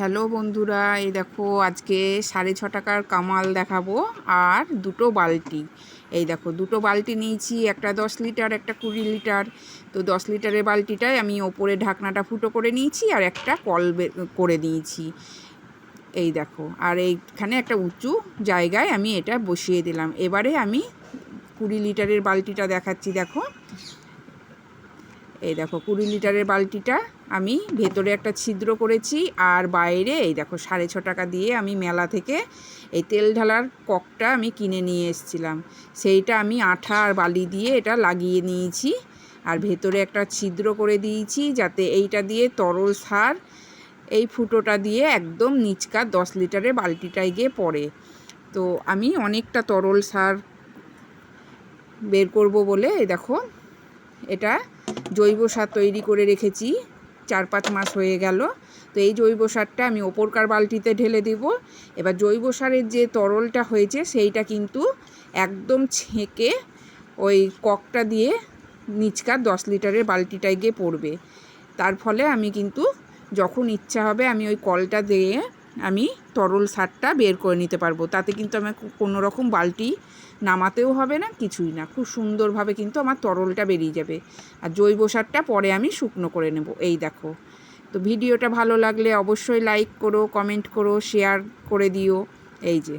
Hello বন্ধুরা, এই দেখো আজকে সাড়ে ছ টাকার কামাল দেখাবো আর দুটো বালতি। এই দেখো, দুটো বালতি নিয়েছি, একটা দশ লিটার, একটা কুড়ি লিটার। তো দশ লিটারের বালতিটায় আমি ওপরে ঢাকনাটা ফুটো করে নিয়েছি আর একটা কল করে দিয়েছি এই দেখো, আর এইখানে একটা উঁচু জায়গায় আমি এটা বসিয়ে দিলাম। এবারে আমি কুড়ি লিটারের বালতিটা দেখাচ্ছি, দেখো। এই দেখো কুড়ি লিটারের বালতিটা আমি ভেতরে একটা ছিদ্র করেছি আর বাইরে এই দেখো সাড়ে ছ টাকা দিয়ে আমি মেলা থেকে এই তেল ঢালার ককটা আমি কিনে নিয়ে এসেছিলাম। সেইটা আমি আঠা আর বালি দিয়ে এটা লাগিয়ে নিয়েছি আর ভেতরে একটা ছিদ্র করে দিয়েছি যাতে এইটা দিয়ে তরল সার এই ফুটোটা দিয়ে একদম নিচকা দশ লিটারের বালতিটায় গিয়ে পড়ে। তো আমি অনেকটা তরল সার বের করব বলে দেখো এটা জৈব সার তৈরি করে রেখেছি। চার পাঁচ মাস হয়ে গেল। তো এই জৈব সারটা আমি ওপরকার বালতিতে ঢেলে দেব। এবার জৈব সারের যে তরলটা হয়েছে, সেইটা কিন্তু একদম ছেঁকে ওই ককটা দিয়ে নিচকার দশ লিটারের বালতিটায় গিয়ে পড়বে। তার ফলে আমি কিন্তু যখন ইচ্ছা হবে আমি ওই কলটা দিয়ে আমি তরল সারটা বের করে নিতে পারব। তাতে কিন্তু আমার কোনো রকম বালতি নামাতেও হবে না, কিছুই না। খুব সুন্দরভাবে কিন্তু আমার তরলটা বেরিয়ে যাবে। আর জৈব সারটা পরে আমি শুকনো করে নেব। এই দেখো। তো ভিডিওটা ভালো লাগলে অবশ্যই লাইক করো কমেন্ট করো শেয়ার করে দিও। এই যে।